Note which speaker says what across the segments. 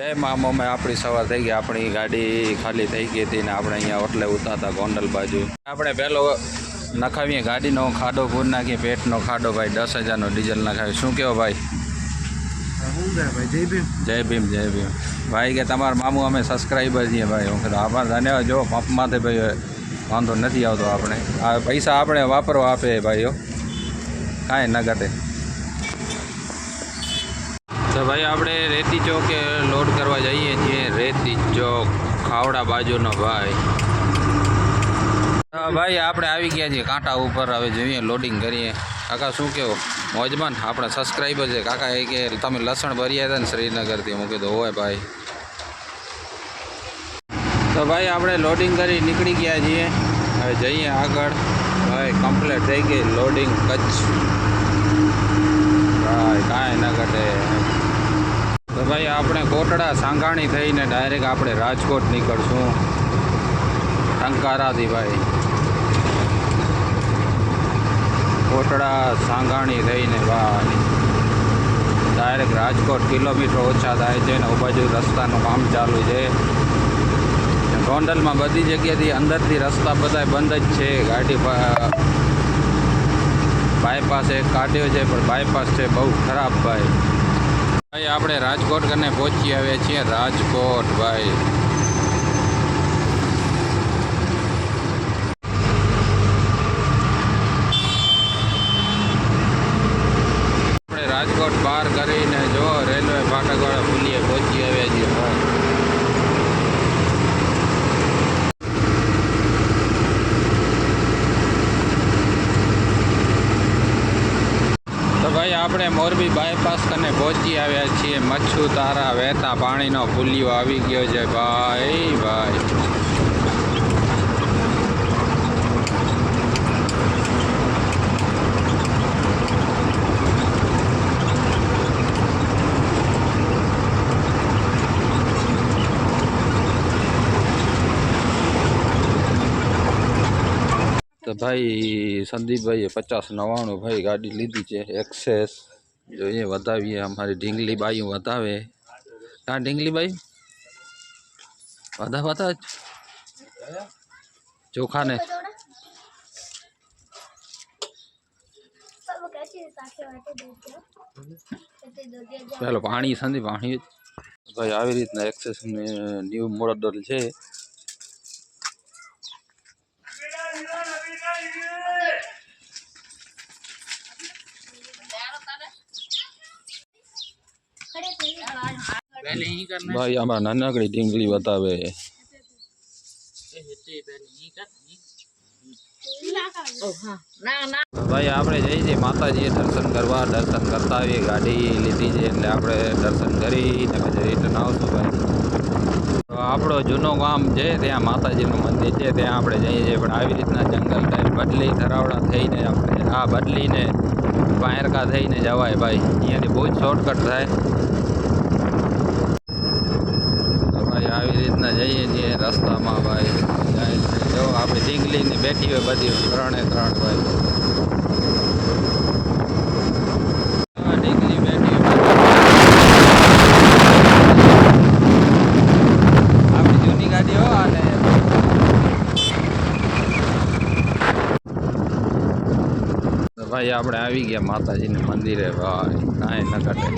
Speaker 1: જય અમે આપણી સવાર થઈ ગઈ આપણી ગાડી ખાલી થઈ ગઈ હતી ને આપણે અહીંયા ઓટલે ઉતારતા ગોંડલ બાજુ. આપણે પહેલો નખાવીએ ગાડીનો ખાડો ભૂર નાખીએ પેટનો ખાડો ભાઈ દસ હજારનો ડીઝલ નખાવી શું કહો ભાઈ?
Speaker 2: ભાઈ જય ભીમ.
Speaker 1: જય ભીમ જય ભીમ. ભાઈ કે તમારા મામું અમે સબસ્ક્રાઈબર છીએ ભાઈ. હું કીધું આભાર ધન્યવાદ જો પંપમાંથી ભાઈ વાંધો નથી આવતો આપણે. આ પૈસા આપણે વાપરવા આપે ભાઈઓ. કાંઈ ન ઘટે. તો ભાઈ આપણે રેતી ચોકે લોડ કરવા જઈએ છીએ. રેતી ચોક, ખાવડા બાજુનો ભાઈ. ભાઈ આપણે આવી ગયા છીએ કાંટા ઉપર. હવે જોઈએ લોડિંગ કરીએ. કાકા, શું કહો મોજમાન આપણા સબસ્ક્રાઈબર છે. કાકા, એ કે તમે લસણ ભર્યા હતા ને શ્રીનગરથી. હું કીધું હોય ભાઈ. તો ભાઈ આપણે લોડિંગ કરી નીકળી ગયા છીએ. હવે જઈએ આગળ. ભાઈ કમ્પ્લીટ થઈ ગઈ. લોડિંગ કચ્છ. ભાઈ, કાંઈ ના ઘટે. તો ભાઈ આપણે કોટડા સાંગાણી થઈને ડાયરેક્ટ આપણે રાજકોટ નીકળશું. ટંકારાથી ભાઈ કોટડા સાંગાણી થઈને ભાઈ. ડાયરેક્ટ રાજકોટ કિલોમીટર ઓછા થાય છે ને બાજુ રસ્તાનું કામ ચાલુ છે. ગોંડલમાં બધી જગ્યાથી અંદરથી રસ્તા બધા બંધ જ છે. ગાડી બાયપાસ એક કાઢ્યો છે, પણ બાયપાસ છે બહુ ખરાબ ભાઈ. ભાઈ, આપણે રાજકોટ કરીને પહોંચી આવ્યા છીએ. રાજકોટ, ભાઈ. આપણે રાજકોટ પાર કરીને જો રેલવે ફાટકવાળા પુલીએ પહોંચી આવ્યા છીએ ભાઈ તો ભાઈ, આપણે મોરબી બાયપાસ કને પહોંચી આવ્યા છીએ. મચ્છુ તારા વહેતા પાણીનો પુલિયો આવી ગયો છે. ભાઈ ભાઈ. તો ભાઈ સંદીપભાઈએ પચાસ નવ્વાણું ભાઈ ગાડી લીધી છે, એક્સેસ. જોઈએ વધાવીએ, અમારી ઢીંગલી બાયું વધાવે. કાં ઢીંગલી બાઈ વધા વધા ચોખાને. પેલો પાણી, સંદીપ, પાણી ભાઈ, આવી રીતના એક્સેસ ન્યૂ મોડલ છે. ભાઈ આમાં નાનકડી ઢીંગલી બતાવે ભાઈ આપણે જઈએ છીએ માતાજીએ દર્શન કરવા દર્શન કરતા આવીએ ગાડી લીધી છે, એટલે આપણે દર્શન કરીને પછી રિટર્ન આવશું ભાઈ. તો આપણો જૂનો ગામ છે, ત્યાં માતાજીનું મંદિર છે, ત્યાં આપણે જઈએ છીએ, પણ આવી રીતના જંગલ ટાઈપ બદલી, ધરાવડા થઈને આપણે આ બદલીને પાયરકા થઈને જવાય ભાઈ. અહીંયાથી બહુ જ શોર્ટકટ થાય તો ભાઈ આવી રીતના જઈએ છીએ, રસ્તામાં ભાઈ, જાય. જો આપણે ઢીંગલીને બેઠી હોય બધી, ત્રણે ત્રણ ભાઈ. આપણી જૂની ગાડી હો અને ભાઈ આપણે આવી ગયા માતાજીના મંદિરે, ભાઈ. કાંઈ ન ઘટે.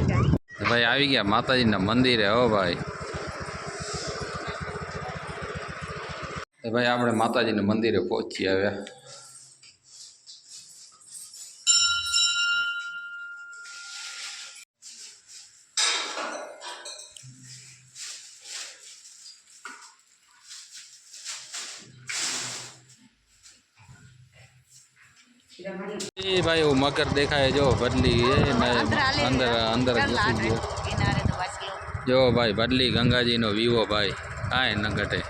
Speaker 1: ભાઈ, આવી ગયા માતાજીના મંદિરે, હો ભાઈ. ભાઈ આપણે માતાજીના મંદિરે પહોંચી આવ્યા એ ભાઈ એવું મકર દેખાય જો બદલી એ અંદર અંદર ઘૂસી ગયો. જો ભાઈ બદલી ગંગાજીનો વિવો ભાઈ કાંઈ ન ઘટે.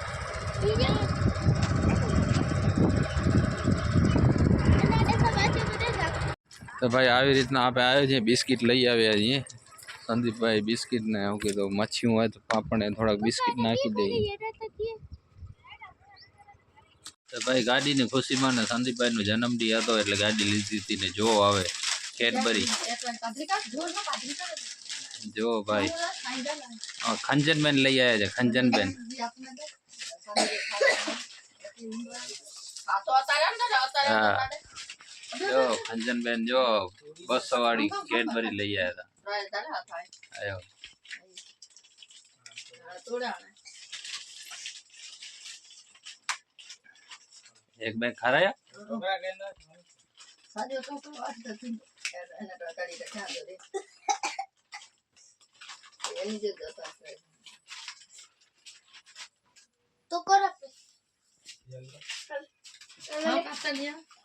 Speaker 1: તો ભાઈ આવી રીતના આપણે આવ્યો છે બિસ્કિટ લઈ આવ્યા છીએ. સંદીપભાઈ બિસ્કિટ ને હું કીધું મચ્છીયું હોય તો આપણે થોડાક બિસ્કિટ નાખી દઈએ. તો ભાઈ ગાડીની ખુશીમાં ને સંદીપભાઈનો જન્મદિન હતો એટલે ગાડી લીધી હતી ને જો આવે કેડબરી. જો ભાઈ. હા, ખંજનબેન લઈ આવ્યા છે ખંજનબેન. હા. જો ખંજનબેન જો બસો વાળી કેડબરી લઈ આવ્યા હતા આયો. એક બે ખરાયા?
Speaker 3: તો કરો.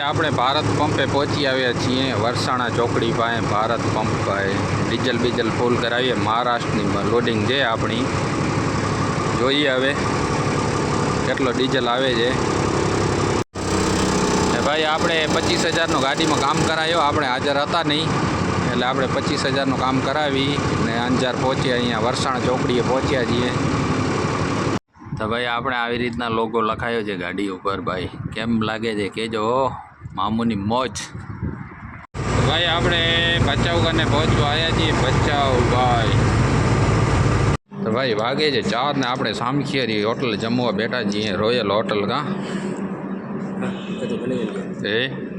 Speaker 1: આપણે ભારત પંપે પહોંચી આવ્યા છીએ. વરસાણા ચોકડી પાસે ભારત પંપ પાસે ડીઝલ બીજલ ફૂલ કરાવીએ. મહારાષ્ટ્રની લોડિંગ છે આપણી. જોઈએ હવે કેટલો ડીઝલ આવે છે. ભાઈ, આપણે પચીસ હજારનું ગાડીમાં કામ કરાયો. આપણે હાજર હતા નહીં. એટલે આપણે પચીસ હજારનું કામ કરાવી ને અંજાર પહોંચ્યા અહીંયા. વરસાણા ચોકડીએ પહોંચ્યા છીએ. તો ભાઈ આપણે આવી રીતના લોગો લખાયો છે ગાડી ઉપર ભાઈ. કેમ લાગે છે? કેજો હો મામુની મોજ. ભાઈ આપણે ભચાઉ કને પહોંચવા આવ્યા છીએ. ભચાઉ ભાઈ. તો ભાઈ વાગે છે ચાર ને આપણે સામખિયારી હોટલ જમવા બેઠા છીએ રોયલ હોટલ કાં? એ?